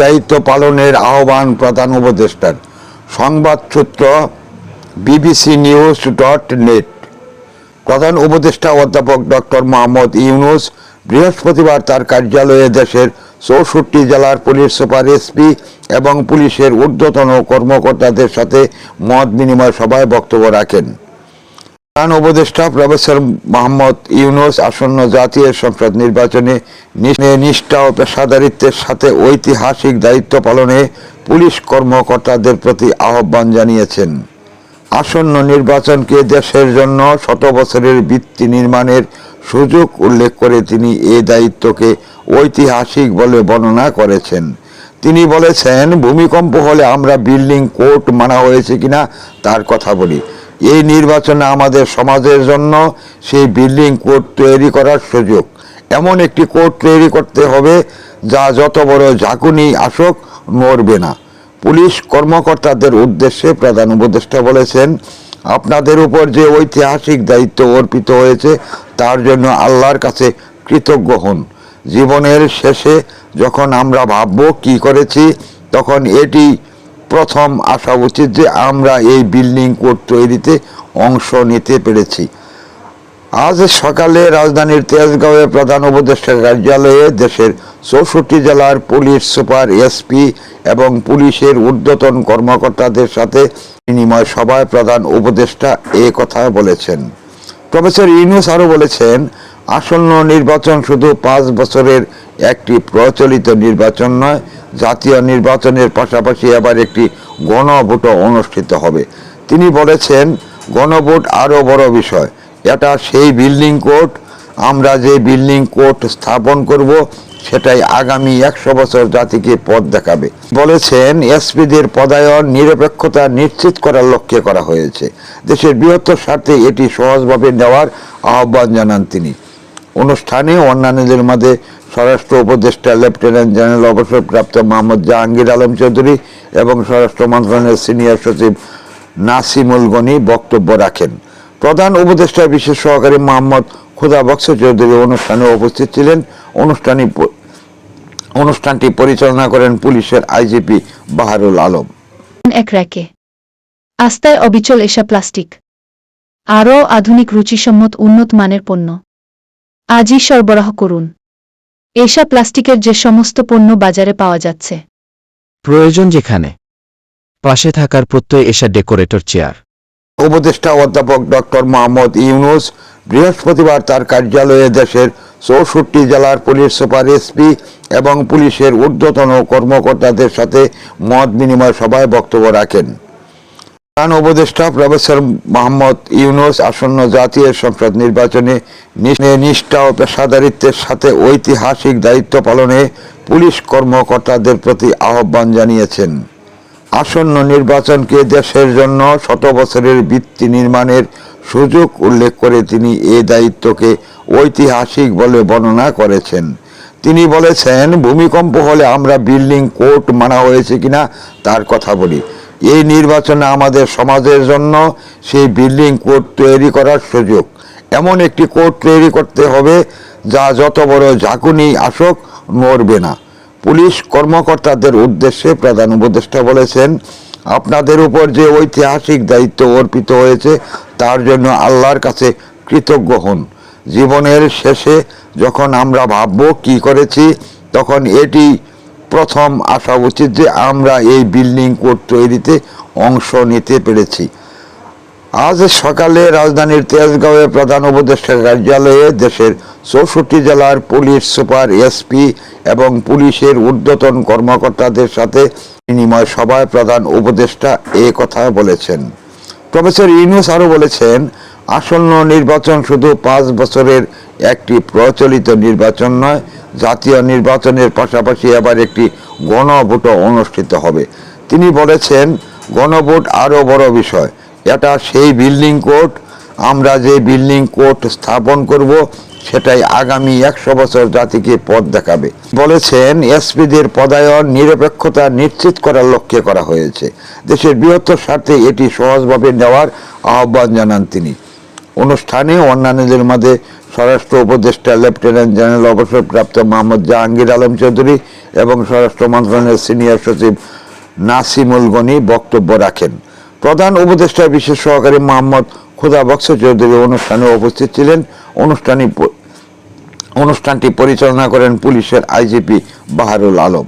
দায়িত্ব পালনের আহ্বান প্রধান উপদেষ্টার। সংবাদ সূত্র বিবিসি নিউজ ডট নেট। প্রধান উপদেষ্টা অধ্যাপক ডক্টর মোহাম্মদ ইউনুস বৃহস্পতিবার তার কার্যালয়ে দেশের চৌষট্টি জেলার পুলিশ সুপার, এসপি এবং পুলিশের ঊর্ধ্বতন কর্মকর্তাদের সাথে মত বিনিময় সভায় বক্তব্য রাখেন। প্রধান উপদেষ্টা প্রফেসর মোহাম্মদ ইউনুস আসন্ন জাতীয় সংসদ নির্বাচনে নিষ্ঠা ও পেশাদারিত্বের সাথে ঐতিহাসিক দায়িত্ব পালনে পুলিশ কর্মকর্তাদের প্রতি আহ্বান জানিয়েছেন। আসন্ন নির্বাচনকে দেশের জন্য শত বছরের ভিত্তি নির্মাণের সুযোগ উল্লেখ করে তিনি এ দায়িত্বকে ঐতিহাসিক বলে বর্ণনা করেছেন। তিনি বলেছেন, ভূমিকম্প হলে আমরা বিল্ডিং কোর্ট মানা হয়েছে কিনা তার কথা বলি। এই নির্বাচনে আমাদের সমাজের জন্য সেই বিল্ডিং কোর্ট তৈরি করার সুযোগ। এমন একটি কোর্ট তৈরি করতে হবে, যা যত বড় ঝাঁকুনি আসুক, মরবে না। পুলিশ কর্মকর্তাদের উদ্দেশ্যে প্রধান উপদেষ্টা বলেছেন, আপনাদের উপর যে ঐতিহাসিক দায়িত্ব অর্পিত হয়েছে, তার জন্য আল্লাহর কাছে কৃতজ্ঞ হন। জীবনের শেষে যখন আমরা ভাবব কি করেছি, তখন এটি প্রথম আসা উচিত যে আমরা এই বিল্ডিং কোড তৈরিতে অংশ নিতে পেরেছি। আজ সকালে রাজধানীর তেজগাঁওয়ে প্রধান উপদেষ্টার কার্যালয়ে দেশের চৌষট্টি জেলার পুলিশ সুপার এসপি এবং পুলিশের ঊর্ধ্বতন কর্মকর্তাদের সাথে বিনিময় সভায় প্রধান উপদেষ্টা এ কথা বলেছেন। প্রফেসর ইউনুস আরও বলেছেন, আসন্ন নির্বাচন শুধু পাঁচ বছরের একটি প্রচলিত নির্বাচন নয়, জাতীয় নির্বাচনের পাশাপাশি এবার একটি গণভোটও অনুষ্ঠিত হবে। তিনি বলেছেন, গণভোট আরও বড় বিষয়। এটা সেই বিল্ডিং কোর্ট আমরা যে বিল্ডিং কোর্ট স্থাপন করব, সেটাই আগামী একশো বছর জাতিকে পথ দেখাবে। বলেছেন, এসপিদের পদায়ন নিরপেক্ষতা নিশ্চিত করার লক্ষ্যে করা হয়েছে। দেশের বৃহত্তর স্বার্থে এটি সহজভাবে নেওয়ার আহ্বান জানান তিনি। অনুষ্ঠানে অন্যান্যদের মধ্যে স্বরাষ্ট্র উপদেষ্টা লেফটেন্যান্ট জেনারেল অবসরপ্রাপ্ত মোহাম্মদ জাহাঙ্গীর আলম চৌধুরী এবং স্বরাষ্ট্র মন্ত্রণালয়ের সিনিয়র সচিব নাসিমুল গনি বক্তব্য রাখেন। প্রধান উপদেষ্টা বিশেষ সহকারী মোহাম্মদ খুদা বক্স চৌধুরী অনুষ্ঠানে উপস্থিত ছিলেন। অনুষ্ঠানে অনুষ্ঠানটি পরিচালনা করেন পুলিশের আইজিপি বাহারুল আলম। এক র্যাকে। আস্তায় অবিচল এসা প্লাস্টিক। আরও আধুনিক রুচিসম্মত উন্নত মানের পণ্য। আজই সরবরাহ করুন। এসা প্লাস্টিকের যে সমস্ত পণ্য বাজারে পাওয়া যাচ্ছে। প্রয়োজন যেখানে। পাশে থাকার প্রত্যয় এসা ডেকোরেটর চেয়ার। উপদেষ্টা অধ্যাপক ডক্টর মোহাম্মদ ইউনুস বৃহস্পতিবার তার কার্যালয়ে দেশের চৌষট্টি জেলার পুলিশ সুপার এসপি এবং পুলিশের ঊর্ধ্বতন কর্মকর্তাদের সাথে মত বিনিময় সভায় বক্তব্য রাখেন। প্রধান উপদেষ্টা প্রফেসর মোহাম্মদ ইউনুস আসন্ন জাতীয় সংসদ নির্বাচনে নিষ্ঠা ও পেশাদারিত্বের সাথে ঐতিহাসিক দায়িত্ব পালনে পুলিশ কর্মকর্তাদের প্রতি আহ্বান জানিয়েছেন। আসন্ন নির্বাচনকে দেশের জন্য শত বছরের ভিত্তি নির্মাণের সুযোগ উল্লেখ করে তিনি এ দায়িত্বকে ঐতিহাসিক বলে বর্ণনা করেছেন। তিনি বলেছেন, ভূমিকম্প হলে আমরা বিল্ডিং কোর্ট মানা হয়েছে কিনা তার কথা বলি। এই নির্বাচনে আমাদের সমাজের জন্য সেই বিল্ডিং কোর্ট তৈরি করার সুযোগ। এমন একটি কোর্ট তৈরি করতে হবে যা যত বড় ঝাঁকুনি আসুক, মরবে না। পুলিশ কর্মকর্তাদের উদ্দেশ্যে প্রধান উপদেষ্টা বলেছেন, আপনাদের উপর যে ঐতিহাসিক দায়িত্ব অর্পিত হয়েছে, তার জন্য আল্লাহর কাছে কৃতজ্ঞ হন। জীবনের শেষে যখন আমরা ভাবব কি করেছি, তখন এটি প্রথম আসা উচিত যে আমরা এই বিল্ডিং কোড তৈরিতে অংশ নিতে পেরেছি। আজ সকালে রাজধানীর তেজগাঁওয়ে প্রধান উপদেষ্টার কার্যালয়ে দেশের চৌষট্টি জেলার পুলিশ সুপার এসপি এবং পুলিশের ঊর্ধ্বতন কর্মকর্তাদের সাথে বিনিময় সভায় প্রধান উপদেষ্টা এ কথা বলেছেন। প্রফেসর ইউনুস আরও বলেছেন, আসন্ন নির্বাচন শুধু পাঁচ বছরের একটি প্রচলিত নির্বাচন নয় জাতীয় নির্বাচনের পাশাপাশি এবার একটি গণভোটও অনুষ্ঠিত হবে। তিনি বলেছেন, গণভোট আরও বড় বিষয়। এটা সেই বিল্ডিং কোর্ট আমরা যে বিল্ডিং কোর্ট স্থাপন করব, সেটাই আগামী একশো বছর জাতিকে পথ দেখাবে। বলেছেন, এসপিদের পদায়ন নিরপেক্ষতা নিশ্চিত করার লক্ষ্যে করা হয়েছে। দেশের বৃহত্তর স্বার্থে এটি সহজভাবে নেওয়ার আহ্বান জানান তিনি। অনুষ্ঠানে অন্যান্যদের মধ্যে স্বরাষ্ট্র উপদেষ্টা লেফটেন্যান্ট জেনারেল অবসরপ্রাপ্ত মোহাম্মদ জাহাঙ্গীর আলম চৌধুরী এবং স্বরাষ্ট্র মন্ত্রণালয়ের সিনিয়র সচিব নাসিমুল গনি বক্তব্য রাখেন। প্রধান উপদেষ্টা বিশেষ সহকারী মোহাম্মদ খুদা বক্স চৌধুরী অনুষ্ঠানে উপস্থিত ছিলেন। অনুষ্ঠানে অনুষ্ঠানটি পরিচালনা করেন পুলিশের আইজিপি বাহারুল আলম।